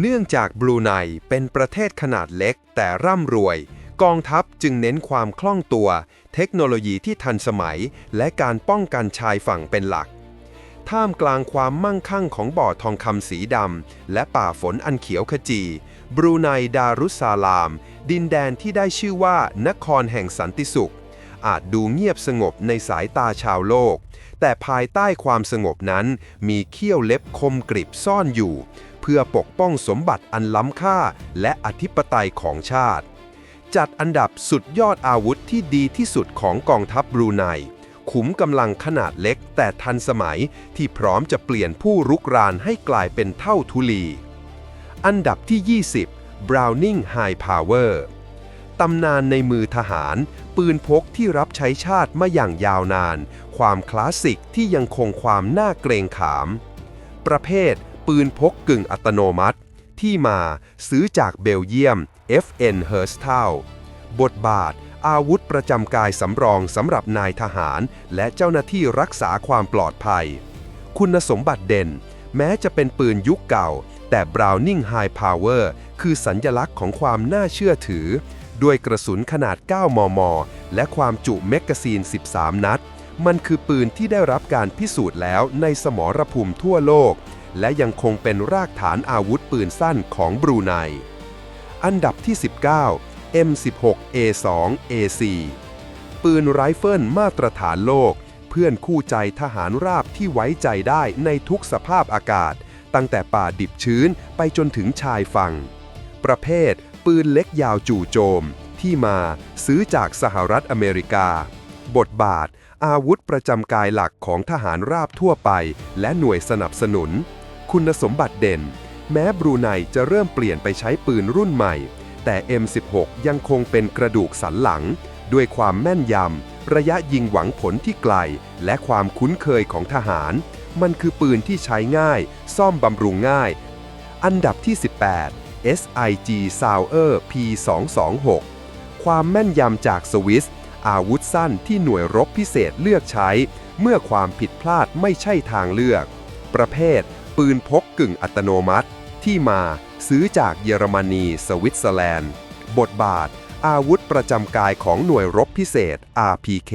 เนื่องจากบรูไนเป็นประเทศขนาดเล็กแต่ร่ำรวย กองทัพจึงเน้นความคล่องตัว เทคโนโลยีที่ทันสมัย และการป้องกันชายฝั่งเป็นหลัก ท่ามกลางความมั่งคั่งของบ่อทองคำสีดำและป่าฝนอันเขียวขจี บรูไนดารุสซาลาม ดินแดนที่ได้ชื่อว่านครแห่งสันติสุข อาจดูเงียบสงบในสายตาชาวโลก แต่ภายใต้ความสงบนั้นมีเขี้ยวเล็บคมกริบซ่อนอยู่ เพื่อปกป้องสมบัติอันล้ำค่าและอธิปไตยของชาติ จัดอันดับสุดยอดอาวุธที่ดีที่สุดของกองทัพบรูไนขุมกำลังขนาดเล็กแต่ทันสมัยที่พร้อมจะเปลี่ยนผู้รุกรานให้กลายเป็นเท่าทุลี อันดับที่ 20 Browning High Power ตำนานในมือทหาร ปืนพกที่รับใช้ชาติมาอย่างยาวนาน ความคลาสสิกที่ยังคงความน่าเกรงขาม ประเภท ปืนพกกึ่งอัตโนมัติ ที่มาซื้อจากเบลเยียม FN h e r s t a l บทบาท อาวุธประจำกายสำรองสำหรับนายทหาร และเจ้าหน้าที่รักษาความปลอดภัย คุณสมบัติเด่น แม้จะเป็นปืนยุคเก่า แต่ Browning High Power คือสัญญลักษณ์ของความน่าเชื่อถือ ด้วยกระสุนขนาด 9 มม และความจุแมกกาซีน 13 นัด มันคือปืนที่ได้รับการพิสูจน์แล้วในสมรภูมิทั่วโลก และยังคงเป็นรากฐานอาวุธปืนสั้นของบรูไน อันดับที่ 19 M16A2 AC ปืนไรเฟิลมาตรฐานโลก เพื่อนคู่ใจทหารราบที่ไว้ใจได้ในทุกสภาพอากาศ ตั้งแต่ป่าดิบชื้นไปจนถึงชายฝั่ง ประเภท ปืนเล็กยาวจู่โจม ที่มาซื้อจากสหรัฐอเมริกา บทบาทอาวุธประจำกายหลักของทหารราบทั่วไป และหน่วยสนับสนุน คุณสมบัติเด่น แม้บรูไนจะเริ่มเปลี่ยนไปใช้ปืนรุ่นใหม่ แต่ M16 ยังคงเป็นกระดูกสันหลัง ด้วยความแม่นยำ ระยะยิงหวังผลที่ไกล และความคุ้นเคยของทหาร มันคือปืนที่ใช้ง่าย ซ่อมบำรุงง่าย อันดับที่ 18 SIG Sauer P226 ความแม่นยำจากสวิส อาวุธสั้นที่หน่วยรบพิเศษเลือกใช้ เมื่อความผิดพลาดไม่ใช่ทางเลือก ประเภท ปืนพกกึ่งอัตโนมัติ ที่มาซื้อจากเยอรมนี สวิตเซอร์แลนด์ บทบาท อาวุธประจำกายของหน่วยรบพิเศษ RPK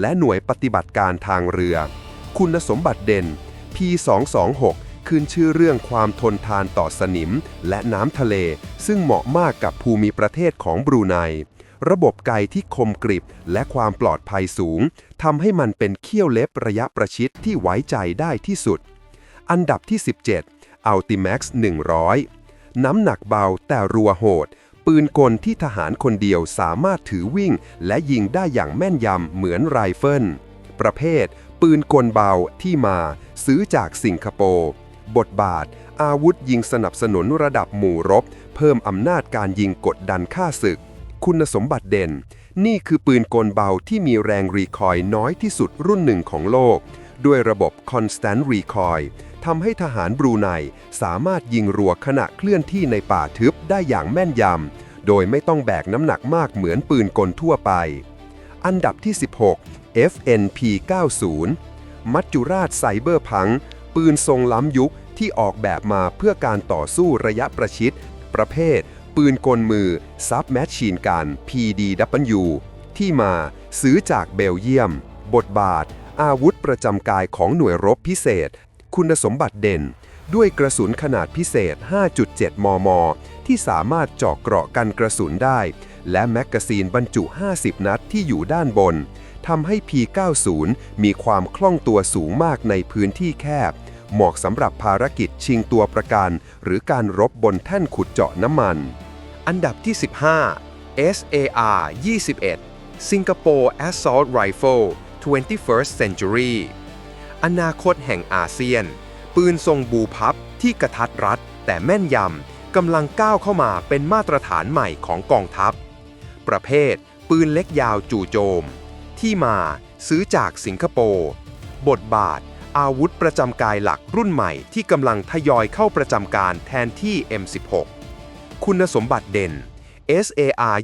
และหน่วยปฏิบัติการทางเรือ คุณสมบัติเด่น P226 ขึ้นชื่อเรื่องความทนทานต่อสนิมและน้ำทะเล ซึ่งเหมาะมากกับภูมิประเทศของบรูไน ระบบไกที่คมกริบและความปลอดภัยสูงทำให้มันเป็นเขี้ยวเล็บระยะประชิดที่ไว้ใจได้ที่สุด อันดับที่ 17 Ultimax 100 น้ำหนักเบาแต่รัวโหด ปืนกลที่ทหารคนเดียวสามารถถือวิ่ง และยิงได้อย่างแม่นยำเหมือนไรเฟิล ประเภท ปืนกลเบาที่มา ซื้อจากสิงคโปร์ บทบาท อาวุธยิงสนับสนุนระดับหมู่รบ เพิ่มอำนาจการยิงกดดันค่าศึก คุณสมบัติเด่น นี่คือปืนกลเบาที่มีแรงรีคอยน้อยที่สุดรุ่นหนึ่งของโลก ด้วยระบบ Constant Recoil ทำให้ทหารบรูไนสามารถยิงรัวขณะเคลื่อนที่ในป่าทึบได้อย่างแม่นยำ โดยไม่ต้องแบกน้ำหนักมากเหมือนปืนกลทั่วไป อันดับที่ 16 FNP 90มัจจุราชไซเบอร์พัง ปืนทรงล้ำยุคที่ออกแบบมาเพื่อการต่อสู้ระยะประชิด ประเภท ปืนกลมือซับแมชชีนกัน PDW ที่มาซื้อจากเบลเยียม บทบาท อาวุธประจำกายของหน่วยรบพิเศษ คุณสมบัติเด่น ด้วยกระสุนขนาดพิเศษ 5.7 มม ที่สามารถเจาะเกราะกันกระสุนได้ และแมกกาซีนบรรจุ 50 นัดที่อยู่ด้านบนทำให้ P90 มีความคล่องตัวสูงมากในพื้นที่แคบ เหมาะสำหรับภารกิจชิงตัวประกัน หรือการรบบนแท่นขุดเจาะน้ำมัน อันดับที่ 15 SAR 21 Singapore Assault Rifle 21st Century อนาคตแห่งอาเซียน ปืนทรงบูพับที่กระทัดรัด แต่แม่นยำกำลังก้าวเข้ามาเป็นมาตรฐานใหม่ของกองทัพ ประเภท ปืนเล็กยาวจู่โจม ที่มาซื้อจากสิงคโปร์บทบาท อาวุธประจำกายหลักรุ่นใหม่ที่กำลังทยอยเข้าประจำการแทนที่ M16 คุณสมบัติเด่น SAR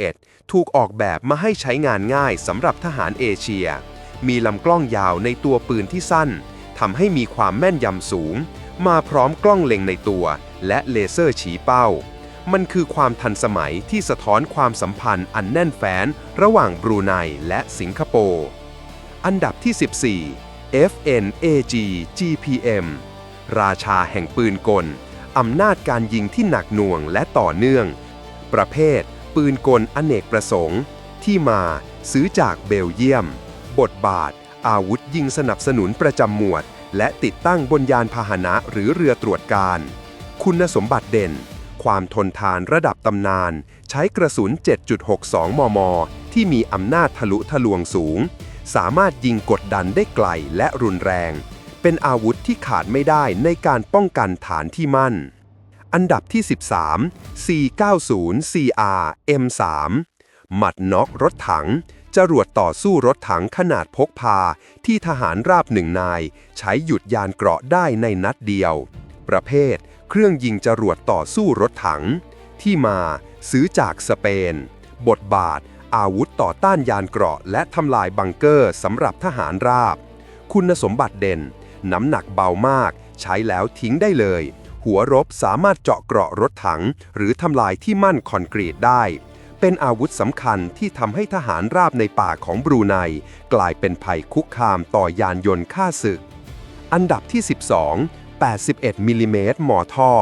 21 ถูกออกแบบมาให้ใช้งานง่ายสำหรับทหารเอเชีย มีลำกล้องยาวในตัวปืนที่สั้นทำให้มีความแม่นยำสูง มาพร้อมกล้องเล็งในตัว และเลเซอร์ฉีเป้า มันคือความทันสมัยที่สะท้อนความสัมพันธ์อันแน่นแฟ้นระหว่างบรูไนและสิงคโปร์ อันดับที่ 14 FNAG GPM ราชาแห่งปืนกล อำนาจการยิงที่หนักหน่วงและต่อเนื่อง ประเภท ปืนกลอเนกประสงค์ ที่มาซื้อจากเบลเยียม บทบาท อาวุธยิงสนับสนุนประจำหมวด และติดตั้งบนยานพาหนะหรือเรือตรวจการ คุณสมบัติเด่น ความทนทานระดับตำนาน ใช้กระสุน 7.62 มม ที่มีอำนาจทะลุทะลวงสูง สามารถยิงกดดันได้ไกลและรุนแรง เป็นอาวุธที่ขาดไม่ได้ในการป้องกันฐานที่มั่น อันดับที่ 13 490 CR M3 หมัดน็อกรถถัง จรวดต่อสู้รถถังขนาดพกพา ที่ทหารราบหนึ่งนาย ใช้หยุดยานเกราะได้ในนัดเดียว ประเภท เครื่องยิงจรวดต่อสู้รถถัง ที่มาซื้อจากสเปน บทบาท อาวุธต่อต้านยานเกราะ และทำลายบังเกอร์สำหรับทหารราบ คุณสมบัติเด่น น้ำหนักเบามาก ใช้แล้วทิ้งได้เลย หัวรบสามารถเจาะเกราะรถถัง หรือทำลายที่มั่นคอนกรีตได้ เป็นอาวุธสำคัญที่ทำให้ทหารราบในป่าของบรูไน กลายเป็นภัยคุกคามต่อยานยนต์ฆ่าศึก อันดับที่ 12 81มิลลิเมตรมอท่อ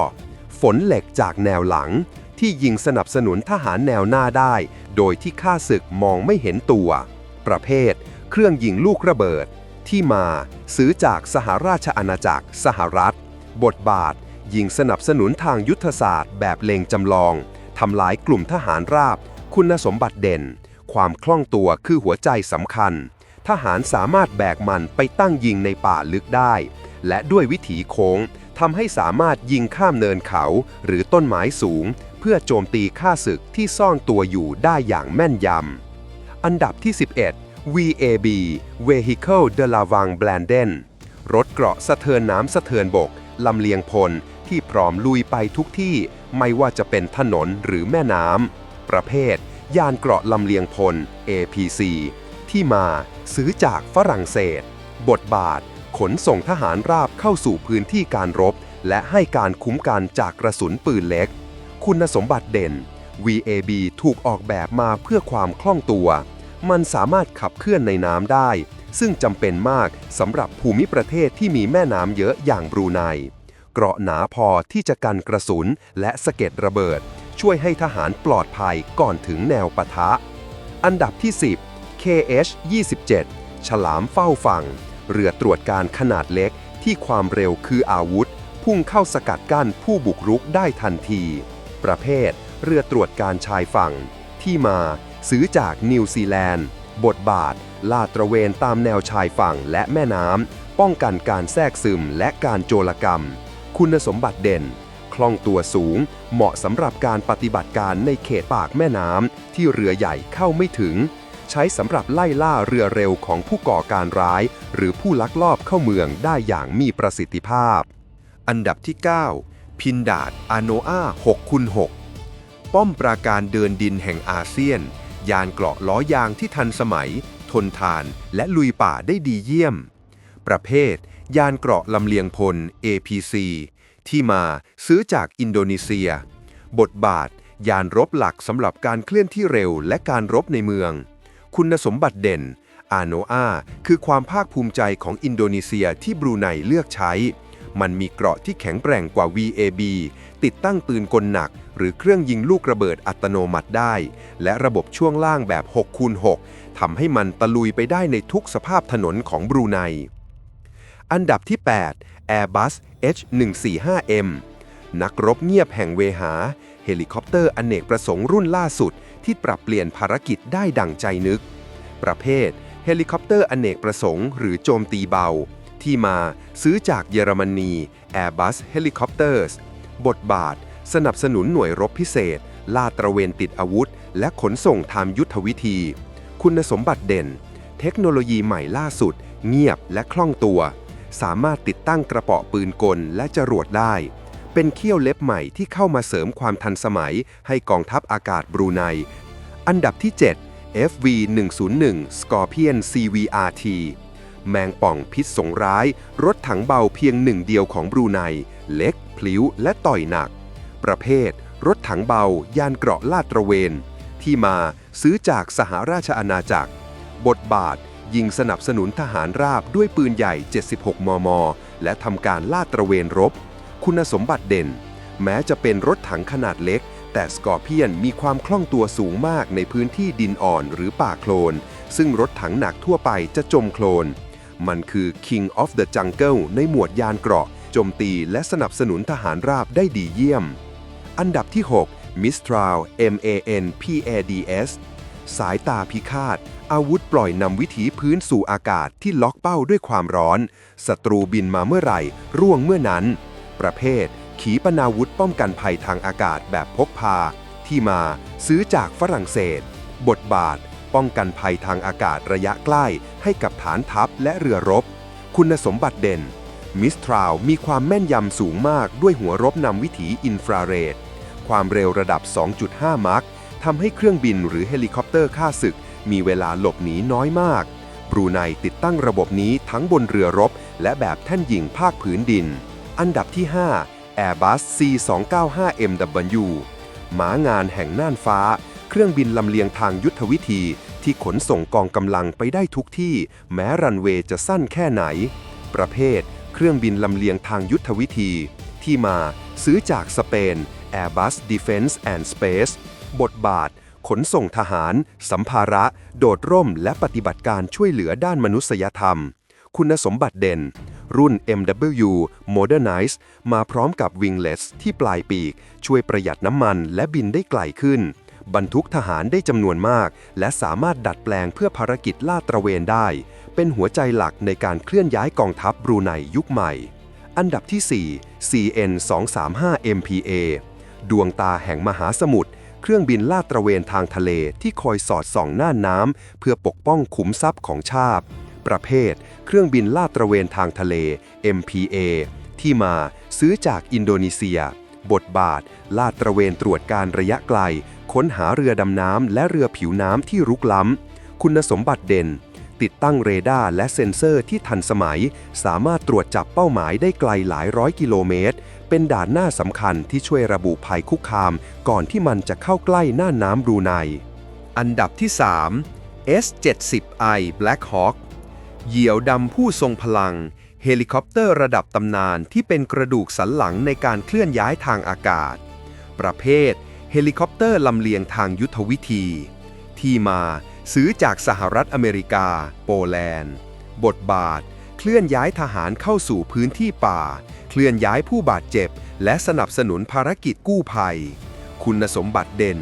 ฝนเหล็กจากแนวหลัง ที่ยิงสนับสนุนทหารแนวหน้าได้ โดยที่ฆ่าศึกมองไม่เห็นตัว ประเภท เครื่องยิงลูกระเบิด ที่มาซื้อจากสหราชอาณาจักรสหรัฐ บทบาท ยิงสนับสนุนทางยุทธศาสตร์แบบเลงจำลองทำลายกลุ่มทหารราบ คุณสมบัติเด่น ความคล่องตัวคือหัวใจสำคัญ ทหารสามารถแบกมันไปตั้งยิงในป่าลึกได้ และด้วยวิถีโค้งทำให้สามารถยิงข้ามเนินเขาหรือต้นไม้สูง เพื่อโจมตีข้าศึกที่ซ่อนตัวอยู่ได้อย่างแม่นยำ อันดับที่ 11 VAB Vehicle de la v a n g b l a n d e n รถเกราะสะเทินน้ำสะเทินบกลำเลียงพลที่พร้อมลุยไปทุกที่ไม่ว่าจะเป็นถนนหรือแม่น้ำ ประเภท ยานเกราะลำเลียงพล APC ที่มาซื้อจากฝรั่งเศส บทบาท ขนส่งทหารราบเข้าสู่พื้นที่การรบ และให้การคุ้มกันจากกระสุนปืนเล็ก คุณสมบัติเด่น VAB ถูกออกแบบมาเพื่อความคล่องตัว มันสามารถขับเคลื่อนในน้ำได้ ซึ่งจำเป็นมากสำหรับภูมิประเทศที่มีแม่น้ำเยอะอย่างบรูไน เกราะหนาพอที่จะกันกระสุนและสะเก็ดระเบิด ช่วยให้ทหารปลอดภัยก่อนถึงแนวปะทะ อันดับที่ 10 KH 27 ฉลามเฝ้าฝั่ง เรือตรวจการขนาดเล็กที่ความเร็วคืออาวุธ พุ่งเข้าสกัดกั้นผู้บุกรุกได้ทันที ประเภท เรือตรวจการชายฝั่ง ที่มา ซื้อจากนิวซีแลนด์ บทบาท ลาดตระเวนตามแนวชายฝั่งและแม่น้ำป้องกันการแทรกซึมและการโจรกรรม คุณสมบัติเด่น คล่องตัวสูง เหมาะสำหรับการปฏิบัติการในเขตปากแม่น้ำที่เรือใหญ่เข้าไม่ถึง ใช้สำหรับไล่ล่าเรือเร็วของผู้ก่อการร้าย หรือผู้ลักลอบเข้าเมืองได้อย่างมีประสิทธิภาพ อันดับที่ 9 พินดาดอาโนอา6คูณ6ป้อมปราการเดินดินแห่งอาเซียน ยานเกราะล้อยางที่ทันสมัย ทนทานและลุยป่าได้ดีเยี่ยม ประเภทยานเกราะลำเลียงพล APC ที่มาซื้อจากอินโดนีเซีย บทบาท ยานรบหลักสำหรับการเคลื่อนที่เร็วและการรบในเมือง คุณสมบัติเด่น อาโนอาคือความภาคภูมิใจของอินโดนีเซียที่บรูไนเลือกใช้ มันมีเกราะที่แข็งแกร่งกว่า VAB ติดตั้งปืนกลหนัก หรือเครื่องยิงลูกระเบิดอัตโนมัติได้ และระบบช่วงล่างแบบ6คูณ6ทำให้มันตะลุยไปได้ในทุกสภาพถนนของบรูไนอันดับที่ 8 Airbus H145M นักรบเงียบแห่งเวหา เฮลิคอปเตอร์อเนกประสงค์รุ่นล่าสุด ที่ปรับเปลี่ยนภารกิจได้ดังใจนึก ประเภท เฮลิคอปเตอร์อเนกประสงค์หรือโจมตีเบา ที่มาซื้อจากเยอรมนี Airbus Helicopters บทบาท สนับสนุนหน่วยรบพิเศษ ลาดตระเวนติดอาวุธ และขนส่งทางยุทธวิธี คุณสมบัติเด่น เทคโนโลยีใหม่ล่าสุด เงียบและคล่องตัว สามารถติดตั้งกระเป๋อปืนกลและจรวดได้ เป็นเขี้ยวเล็บใหม่ที่เข้ามาเสริมความทันสมัยให้กองทัพอากาศบรูไน อันดับที่ 7 FV 101 Scorpion CVRT แมงป่องพิษสงร้าย รถถังเบาเพียงหนึ่งเดียวของบรูไน เล็ก พลิ้ว และต่อยหนัก ประเภท รถถังเบา ยานเกราะลาดตระเวน ที่มาซื้อจากสหราชอาณาจักร บทบาท ยิงสนับสนุนทหารราบด้วยปืนใหญ่ 76 มม และทำการลาดตระเวนรบ คุณสมบัติเด่น แม้จะเป็นรถถังขนาดเล็ก แต่สกอร์เพียนมีความคล่องตัวสูงมากในพื้นที่ดินอ่อนหรือป่าโคลน ซึ่งรถถังหนักทั่วไปจะจมโคลน มันคือ King of the Jungle ในหมวดยานเกราะโจมตีและสนับสนุนทหารราบได้ดีเยี่ยม อันดับที่ 6 Mistral MAN PADS สายตาพิฆาต อาวุธปล่อยนำวิถีพื้นสู่อากาศที่ล็อกเป้าด้วยความร้อน ศัตรูบินมาเมื่อไหร่ ร่วงเมื่อนั้น ประเภท ขีปนาวุธป้องกันภัยทางอากาศแบบพกพา ที่มาซื้อจากฝรั่งเศส บทบาท ป้องกันภัยทางอากาศระยะใกล้ให้กับฐานทัพและเรือรบ คุณสมบัติเด่น มิสทราวมีความแม่นยำสูงมากด้วยหัวรบนำวิถีอินฟราเรด ความเร็วระดับ 2.5 มัค ทำให้เครื่องบินหรือเฮลิคอปเตอร์ฆ่าศึก มีเวลาหลบหนีน้อยมาก บรูไนติดตั้งระบบนี้ทั้งบนเรือรบ และแบบแท่นยิงภาคพื้นดิน อันดับที่ 5 Airbus C295MW หมางานแห่งน่านฟ้า เครื่องบินลำเลียงทางยุทธวิธี ที่ขนส่งกองกำลังไปได้ทุกที่ แม้รันเวย์จะสั้นแค่ไหน ประเภท เครื่องบินลำเลียงทางยุทธวิธี ที่มาซื้อจากสเปน Airbus Defence and Space บทบาท ขนส่งทหาร สัมภาระ โดดร่ม และปฏิบัติการช่วยเหลือด้านมนุษยธรรม คุณสมบัติเด่น รุ่น MW Modernize มาพร้อมกับ Winglets ที่ปลายปีก ช่วยประหยัดน้ำมันและบินได้ไกลขึ้น บรรทุกทหารได้จำนวนมาก และสามารถดัดแปลงเพื่อภารกิจลาดตระเวนได้ เป็นหัวใจหลักในการเคลื่อนย้ายกองทัพบรูไนยุคใหม่ อันดับที่ 4 CN 235 MPA ดวงตาแห่งมหาสมุทร เครื่องบินลาดตระเวนทางทะเลที่คอยสอดส่องหน่านน้ำเพื่อปกป้องขุมทรัพย์ของชาติ ประเภท เครื่องบินลาดตระเวนทางทะเล MPA ที่มาซื้อจากอินโดนีเซีย บทบาท ลาดตระเวนตรวจการระยะไกล ค้นหาเรือดำน้ำและเรือผิวน้ำที่รุกล้ำ คุณสมบัติเด่น ติดตั้งเรดาร์และเซ็นเซอร์ที่ทันสมัย สามารถตรวจจับเป้าหมายได้ไกลหลายร้อยกิโลเมตร เป็นด่านหน้าสำคัญที่ช่วยระบุภัยคุกคาม ก่อนที่มันจะเข้าใกล้หน้าน้ำบรูไน อันดับที่ 3 S-70I Black Hawk เหยี่ยวดำผู้ทรงพลัง เฮลิคอปเตอร์ระดับตำนานที่เป็นกระดูกสันหลังในการเคลื่อนย้ายทางอากาศ ประเภท เฮลิคอปเตอร์ลำเลียงทางยุทธวิธี ที่มาซื้อจากสหรัฐอเมริกา โปแลนด์ บทบาท เคลื่อนย้ายทหารเข้าสู่พื้นที่ป่า เคลื่อนย้ายผู้บาดเจ็บ และสนับสนุนภารกิจกู้ภัย คุณสมบัติเด่น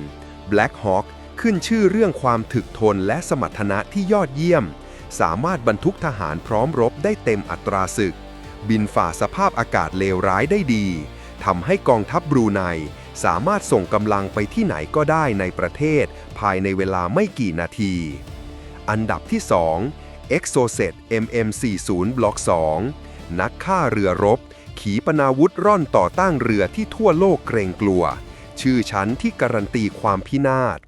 Black Hawk ขึ้นชื่อเรื่องความถึกทนและสมรรถนะที่ยอดเยี่ยม สามารถบรรทุกทหารพร้อมรบได้เต็มอัตราศึก บินฝ่าสภาพอากาศเลวร้ายได้ดีทำให้กองทัพบรูไนสามารถส่งกำลังไปที่ไหนก็ได้ในประเทศ ภายในเวลาไม่กี่นาที อันดับที่ 2 Exocet MM40 Block 2 นักฆ่าเรือรบ ขีปนาวุธร่อนต่อต้านเรือที่ทั่วโลกเกรงกลัว ชื่อชั้นที่การันตีความพินาศ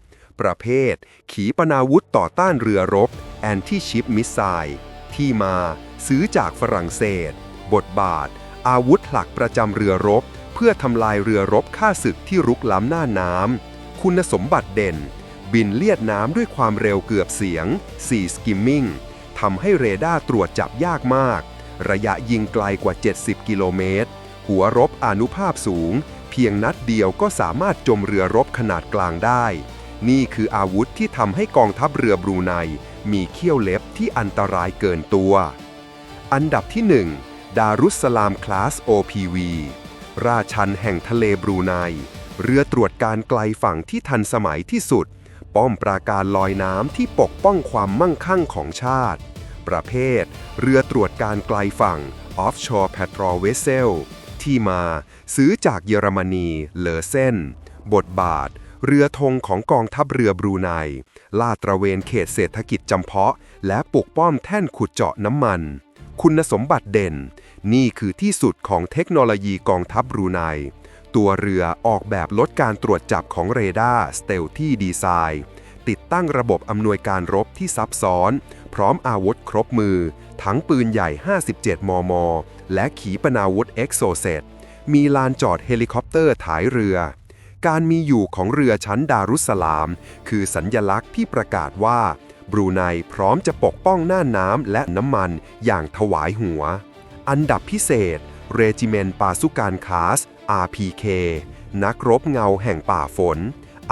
ประเภท ขีปนาวุธต่อต้านเรือรบ Anti-Ship Missile ที่มาซื้อจากฝรั่งเศส บทบาท อาวุธหลักประจำเรือรบ เพื่อทำลายเรือรบฆ่าศึกที่รุกล้ำหน้าน้ำคุณสมบัติเด่น บินเลียดน้ำด้วยความเร็วเกือบเสียง 4 skimming ทำให้เรดาร์ตรวจจับยากมาก ระยะยิงไกลกว่า 70 กิโลเมตร หัวรบอนุภาพสูง เพียงนัดเดียวก็สามารถจมเรือรบขนาดกลางได้ นี่คืออาวุธที่ทำให้กองทัพเรือบรูไน มีเขี้ยวเล็บที่อันตรายเกินตัว อันดับที่ 1 ดารุสสลามคลาส OPV ราชันแห่งทะเลบรูไน เรือตรวจการไกลฝั่งที่ทันสมัยที่สุด ป้อมปราการลอยน้ำที่ปกป้องความมั่งคั่งของชาติ ประเภท เรือตรวจการไกลฝั่ง Offshore Patrol Vessel ที่มาซื้อจากเยอรมนีเลอเซนบทบาท เรือธงของกองทัพเรือบรูไน ลาดตระเวนเขตเศรษฐกิจจำเพาะ และปกป้อมแท่นขุดเจาะน้ำมัน คุณสมบัติเด่น นี่คือที่สุดของเทคโนโลยีกองทัพบรูไน ตัวเรือออกแบบลดการตรวจจับของเรดาร์สเตลที่ดีไซน์ ติดตั้งระบบอำนวยการรบที่ซับซ้อน พร้อมอาวุธครบมือ ทั้งปืนใหญ่ 57 มม และขีปนาวุธเอ็กโซเซตมีลานจอดเฮลิคอปเตอร์ถ่ายเรือ การมีอยู่ของเรือชั้นดารุสสลาม คือสัญญลักษณ์ที่ประกาศว่า บรูไนพร้อมจะปกป้องหน่านน้ำและน้ำมันอย่างถวายหัว อันดับพิเศษ เรจิเมนปาสุการคาส RPK นักรบเงาแห่งป่าฝน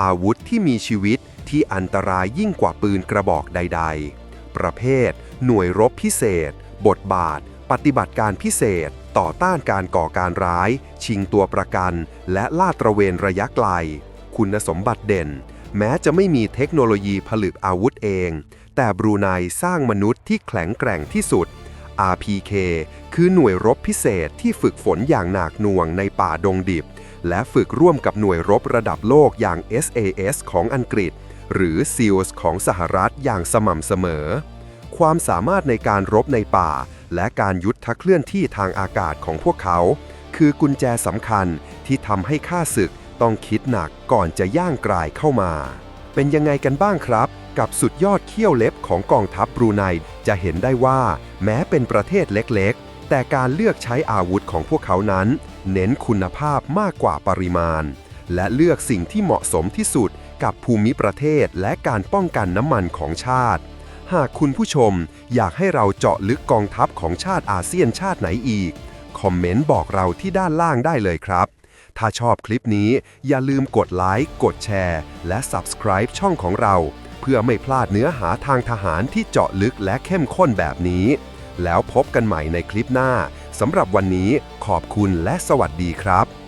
อาวุธที่มีชีวิต ที่อันตรายยิ่งกว่าปืนกระบอกใด ๆ ประเภท หน่วยรบพิเศษ บทบาท ปฏิบัติการพิเศษ ต่อต้านการก่อการร้าย ชิงตัวประกัน และลาดตระเวนระยะไกล คุณสมบัติเด่น แม้จะไม่มีเทคโนโลยีผลิตอาวุธเอง แต่บรูไนสร้างมนุษย์ที่แข็งแกร่งที่สุด RPK คือหน่วยรบพิเศษที่ฝึกฝนอย่างหนักหน่วงในป่าดงดิบ และฝึกร่วมกับหน่วยรบระดับโลกอย่าง SAS ของอังกฤษ หรือ SEALs ของสหรัฐอย่างสม่ำเสมอ ความสามารถในการรบในป่า และการยุทธเคลื่อนที่ทางอากาศของพวกเขา คือกุญแจสำคัญที่ทำให้ข้าศึกต้องคิดหนักก่อนจะย่างกรายเข้ามา เป็นยังไงกันบ้างครับ กับสุดยอดเขี้ยวเล็บของกองทัพบรูไนจะเห็นได้ว่า แม้เป็นประเทศเล็กๆ แต่การเลือกใช้อาวุธของพวกเขานั้น เน้นคุณภาพมากกว่าปริมาณ และเลือกสิ่งที่เหมาะสมที่สุด กับภูมิประเทศและการป้องกันน้ำมันของชาติ หากคุณผู้ชมอยากให้เราเจาะลึกกองทัพของชาติอาเซียนชาติไหนอีก คอมเมนต์บอกเราที่ด้านล่างได้เลยครับ ถ้าชอบคลิปนี้อย่าลืมกดไลค์ กดแชร์ และ Subscribe ช่องของเรา เพื่อไม่พลาดเนื้อหาทางทหารที่เจาะลึกและเข้มข้นแบบนี้ แล้วพบกันใหม่ในคลิปหน้าสำหรับวันนี้ขอบคุณและสวัสดีครับ